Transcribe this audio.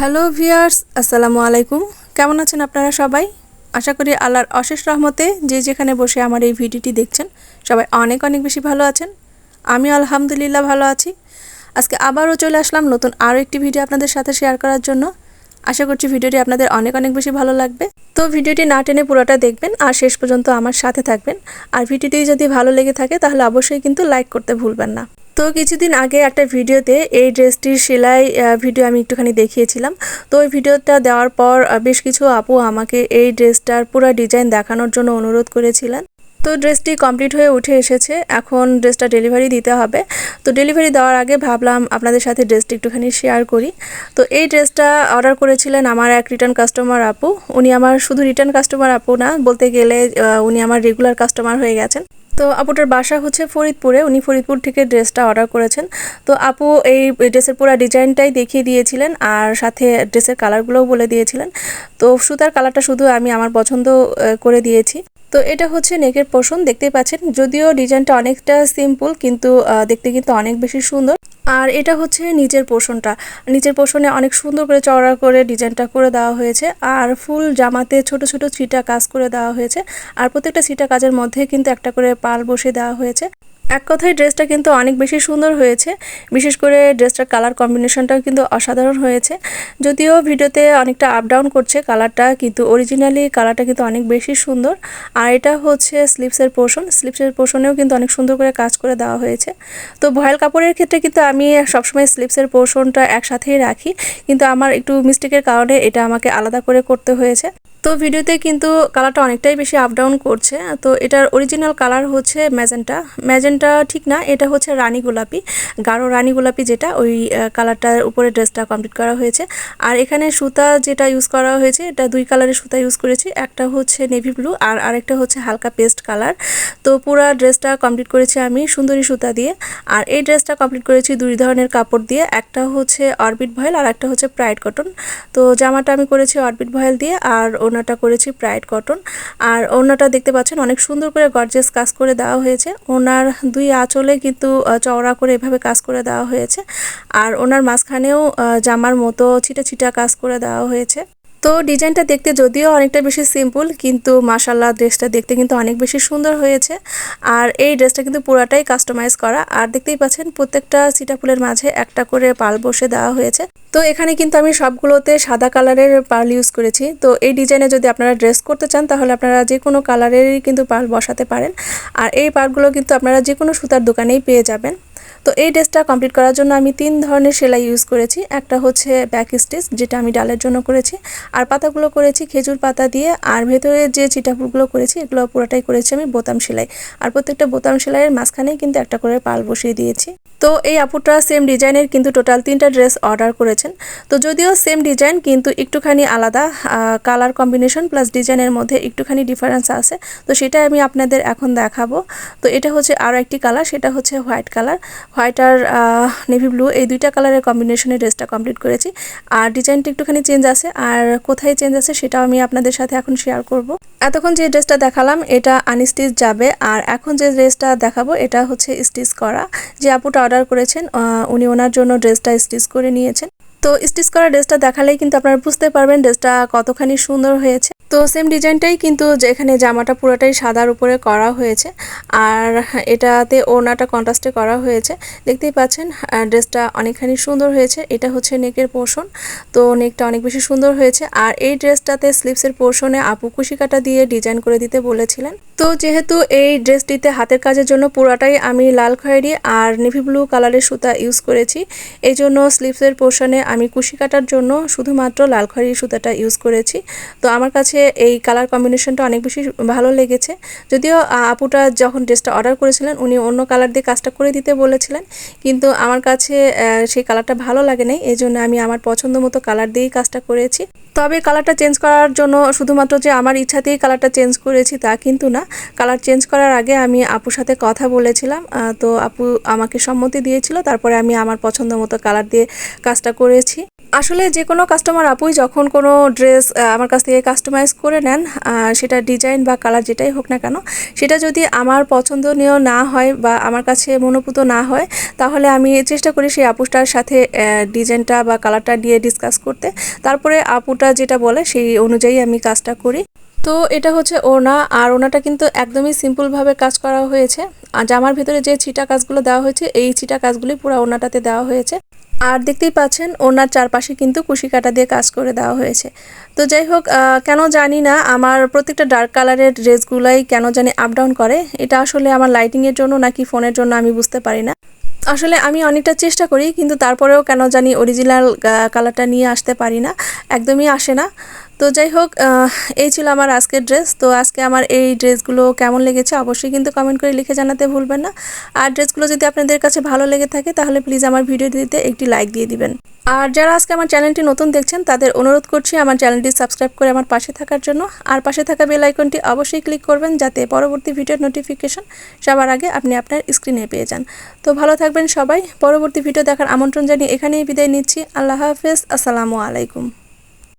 Hello viewers আসসালামু আলাইকুম। কেমন আছেন আপনারা সবাই? আশা করি আল্লাহর অশেষ রহমতে যে যেখানে বসে আমার এই ভিডিওটি দেখছেন, সবাই অনেক অনেক বেশি ভালো আছেন। আমি আলহামদুলিল্লাহ ভালো আছি। আজকে আবারও চলে আসলাম নতুন আরও একটি ভিডিও আপনাদের সাথে শেয়ার করার জন্য। আশা করছি ভিডিওটি আপনাদের অনেক অনেক বেশি ভালো লাগবে। তো ভিডিওটি না টেনে পুরোটা দেখবেন আর শেষ পর্যন্ত আমার সাথে থাকবেন। আর ভিডিওটি যদি ভালো লেগে থাকে, তাহলে অবশ্যই কিন্তু লাইক করতে ভুলবেন না। তো কিছুদিন আগে একটা ভিডিওতে এই ড্রেসটির সেলাই ভিডিও আমি একটুখানি দেখিয়েছিলাম। তো ওই ভিডিওটা দেওয়ার পর বেশ কিছু আপু আমাকে এই ড্রেসটার পুরো ডিজাইন দেখানোর জন্য অনুরোধ করেছিলেন। তো ড্রেসটি কমপ্লিট হয়ে উঠে এসেছে। এখন ড্রেসটা ডেলিভারি দিতে হবে। তো ডেলিভারি দেওয়ার আগে ভাবলাম আপনাদের সাথে ড্রেসটি একটুখানি শেয়ার করি। তো এই ড্রেসটা অর্ডার করেছিলেন আমার এক রিটার্ন কাস্টমার আপু। উনি আমার শুধু রিটার্ন কাস্টমার আপু না, বলতে গেলে উনি আমার রেগুলার কাস্টমার হয়ে গেছেন। তো আপুটার বাসা হচ্ছে ফরিদপুরে। উনি ফরিদপুর থেকে ড্রেসটা অর্ডার করেছেন। তো আপু এই ড্রেসের পুরো ডিজাইনটাই দেখিয়ে দিয়েছিলেন আর সাথে ড্রেসের কালারগুলোও বলে দিয়েছিলেন। তো সুতার কালারটা শুধু আমি আমার পছন্দ করে দিয়েছি। তো এটা হচ্ছে নেকের পোষণ দেখতে পাচ্ছেন। যদিও ডিজাইনটা অনেকটা সিম্পল, কিন্তু দেখতে কিন্তু অনেক বেশি সুন্দর। আর এটা হচ্ছে নিচের পোষণটা। নিচের পোষণে অনেক সুন্দর করে চওড়া করে ডিজাইনটা করে দেওয়া হয়েছে। আর ফুল জামাতে ছোট ছোট ছিটা কাজ করে দেওয়া হয়েছে। আর প্রত্যেকটা ছিটা কাজের মধ্যে কিন্তু একটা করে পাল বসে দেওয়া হয়েছে। এক কথায় ড্রেসটা কিন্তু অনেক বেশি সুন্দর হয়েছে। বিশেষ করে ড্রেসটার কালার কম্বিনেশনটাও কিন্তু অসাধারণ হয়েছে। যদিও ভিডিওতে অনেকটা আপ ডাউন করছে কালারটা কিন্তু অরিজিনালি কালারটা কিন্তু অনেক বেশি সুন্দর। আর এটা হচ্ছে স্লিপসের পোর্শন স্লিপসের পোর্শনেও কিন্তু অনেক সুন্দর করে কাজ করে দেওয়া হয়েছে। তো ভয়েল কাপড়ের ক্ষেত্রে কিন্তু আমি সবসময় স্লিপসের পোর্শনটা একসাথেই রাখি। কিন্তু আমার একটু মিস্টেকের কারণে এটা আমাকে আলাদা করে করতে হয়েছে। তো ভিডিওতে কিন্তু কালারটা অনেকটাই বেশি আপ ডাউন করছে। তো এটার অরিজিনাল কালার হচ্ছে ম্যাজেন্টা। ম্যাজেন্টা ঠিক না, এটা হচ্ছে রানী গোলাপি। গাঢ় রানী গোলাপি যেটা, ওই কালারটার উপরে ড্রেসটা কমপ্লিট করা হয়েছে। আর এখানে সুতা যেটা ইউজ করা হয়েছে, এটা দুই কালারের সুতা ইউজ করেছি। একটা হচ্ছে নেভি ব্লু আর আরেকটা হচ্ছে হালকা পেস্ট কালার তো পুরা ড্রেসটা কমপ্লিট করেছি আমি সুন্দরী সুতা দিয়ে। আর এই ড্রেসটা কমপ্লিট করেছি দুই ধরনের কাপড় দিয়ে। একটা হচ্ছে অরবিট ভয়েল আর একটা হচ্ছে প্রাইড কটন তো জামাটা আমি করেছি অরবিট ভয়েল দিয়ে আর ওনাটা করেছি প্রাইড কটন আর ওড়নাটা দেখতে পাচ্ছেন, অনেক সুন্দর করে গর্জেস কাজ করে দেওয়া হয়েছে। ওনার দুই আঁচলে কিন্তু চওড়া করে এভাবে কাজ করে দেওয়া হয়েছে। আর ওনার মাঝখানেও জামার মতো ছিটা ছিটা কাজ করে দেওয়া হয়েছে। তো ডিজাইনটা দেখতে যদিও অনেকটা বেশি সিম্পল কিন্তু মাসাল্লাহ ড্রেসটা দেখতে কিন্তু অনেক বেশি সুন্দর হয়েছে। আর এই ড্রেসটা কিন্তু পুরাটাই কাস্টমাইজ করা। আর দেখতেই পাচ্ছেন, প্রত্যেকটা সিটা ফুলের মাঝে একটা করে পাল বসে দেওয়া হয়েছে। তো এখানে কিন্তু আমি সবগুলোতে সাদা কালারের পার্ল ইউজ করেছি। তো এই ডিজাইনে যদি আপনারা ড্রেস করতে চান, তাহলে আপনারা যে কোনো কালারেরই কিন্তু পার্ল বসাতে পারেন। আর এই পার্লগুলো কিন্তু আপনারা যে কোনো সুতার দোকানেই পেয়ে যাবেন। তো এই ড্রেসটা কমপ্লিট করার জন্য আমি তিন ধরনের সেলাই ইউজ করেছি। একটা হচ্ছে ব্যাক স্টিচ যেটা আমি ডালের জন্য করেছি। আর পাতাগুলো করেছি খেজুর পাতা দিয়ে। আর ভেতরে যে চিটাপুরগুলো করেছি, এগুলো পুরোটাই করেছি আমি বোতাম সেলাই। আর প্রত্যেকটা বোতাম সেলাইয়ের মাঝখানেই কিন্তু একটা করে পাল বসিয়ে দিয়েছি। তো এই আপুটা সেম ডিজাইনের কিন্তু টোটাল তিনটা ড্রেস অর্ডার করেছেন। তো যদিও সেম ডিজাইন কিন্তু একটুখানি আলাদা কালার কম্বিনেশন প্লাস ডিজাইনের মধ্যে একটুখানি ডিফারেন্স আছে। তো সেটা আমি আপনাদের এখন দেখাবো। তো এটা হচ্ছে আরও একটি কালার সেটা হচ্ছে হোয়াইট কালার হোয়াইট আর নেভি ব্লু এই দুইটা কালারের কম্বিনেশনে ড্রেসটা কমপ্লিট করেছি। আর ডিজাইনটা একটুখানি চেঞ্জ আছে। আর কোথায় চেঞ্জ আছে সেটাও আমি আপনাদের সাথে এখন শেয়ার করব। এতক্ষণ যে ড্রেসটা দেখালাম, এটা আনস্টিচ যাবে। আর এখন যে ড্রেসটা দেখাবো, এটা হচ্ছে স্টিচ করা। যে আপুটা অর্ডার করেছেন উনি ওনার জন্য ড্রেসটা স্টিচ করে নিয়েছেন। তো স্টিচ করা ড্রেসটা দেখালেই কিন্তু আপনারা বুঝতে পারবেন ড্রেসটা কতখানি সুন্দর হয়েছে। তো সেম ডিজাইনটাই কিন্তু যেখানে জামাটা পুরোটাই সাদার উপরে করা হয়েছে। আর এটাতে ওনাটা কন্ট্রাস্টে করা হয়েছে। দেখতেই পাচ্ছেন ড্রেসটা অনেকখানি সুন্দর হয়েছে। এটা হচ্ছে নেকের পোর্শন তো নেকটা অনেক বেশি সুন্দর হয়েছে। আর এই ড্রেসটাতে স্লিপসের পোর্শনে আপু কুশিকাটা দিয়ে ডিজাইন করে দিতে বলেছিলেন। তো যেহেতু এই ড্রেসটিতে হাতের কাজের জন্য পুরাটাই আমি লাল খয়েরি আর নেভি ব্লু কালারের সুতা ইউজ করেছি, এই জন্য স্লিপসের পোর্শনে আমি কুশি কাটার জন্য শুধুমাত্র লাল খয়েরি সুতাটা ইউজ করেছি। তো আমার কাছে এই কালার কম্বিনেশনটা অনেক বেশি ভালো লেগেছে। যদিও আপুটা যখন ড্রেসটা অর্ডার করেছিলেন, উনি অন্য কালার দিয়ে কাজটা করে দিতে বলেছিলেন। কিন্তু আমার কাছে সেই কালারটা ভালো লাগে নাই, এই জন্য আমি আমার পছন্দ মতো কালার দিয়েই কাজটা করেছি। তবে কালারটা চেঞ্জ করার জন্য শুধুমাত্র যে আমার ইচ্ছাতেই কালারটা চেঞ্জ করেছি তা কিন্তু না। কালার চেঞ্জ করার আগে আমি আপুর সাথে কথা বলেছিলাম তো আপু আমাকে সম্মতি দিয়েছিল, তারপরে আমি আমার পছন্দ মতো কালার দিয়ে কাজটা করেছি। আসলে যে কোনো কাস্টমার আপুই যখন কোনো ড্রেস আমার কাছ থেকে কাস্টমাইজ করে নেন সেটা ডিজাইন বা কালার যেটাই হোক না কেন, সেটা যদি আমার পছন্দনীয় না হয় বা আমার কাছে মনোপুত না হয়, তাহলে আমি চেষ্টা করি সেই আপুটার সাথে ডিজাইনটা বা কালারটা নিয়ে ডিসকাস করতে। তারপরে আপুটা যেটা বলে সেই অনুযায়ী আমি কাজটা করি। তো এটা হচ্ছে ওনা আর ওনাটা কিন্তু একদমই সিম্পলভাবে কাজ করা হয়েছে। আর জামার ভিতরে যে ছিটা কাজগুলো দেওয়া হয়েছে, এই ছিটা কাজগুলি পুরো ওনাটাতে দেওয়া হয়েছে। আর দেখতেই পাচ্ছেন ওনার চারপাশে কিন্তু কুশি কাটা দিয়ে কাজ করে দেওয়া হয়েছে। তো যাই হোক কেন জানি না আমার প্রত্যেকটা ডার্ক কালারের ড্রেসগুলাই কেন জানি আপ ডাউন করে। এটা আসলে আমার লাইটিংয়ের জন্য নাকি ফোনের জন্য আমি বুঝতে পারি না। আসলে আমি অনেকটা চেষ্টা করি, কিন্তু তারপরেও কেন জানি অরিজিনাল কালারটা নিয়ে আসতে পারি না। একদমই আসে না। তো যাই হোক এই ছিল আমার আজকের ড্রেস তো আজকে আমার এই ড্রেসগুলো কেমন লেগেছে অবশ্যই কিন্তু কমেন্ট করে লিখে জানাতে ভুলবেন না। আর ড্রেসগুলো যদি আপনাদের কাছে ভালো লেগে থাকে, তাহলে প্লিজ আমার ভিডিওটিতে একটি লাইক দিয়ে দিবেন। আর যারা আজকে আমার চ্যানেলটি নতুন দেখছেন, তাদের অনুরোধ করছি আমার চ্যানেলটি সাবস্ক্রাইব করে আমার পাশে থাকার জন্য। আর পাশে থাকা বেল আইকনটি অবশ্যই ক্লিক করবেন, যাতে পরবর্তী ভিডিওর নোটিফিকেশন সবার আগে আপনি আপনার স্ক্রিনে পেয়ে যান। তো ভালো থাকবেন সবাই। পরবর্তী ভিডিও দেখার আমন্ত্রণ জানিয়ে এখানেই বিদায় নিচ্ছি। আল্লাহ হাফেজ। আসসালামু আলাইকুম।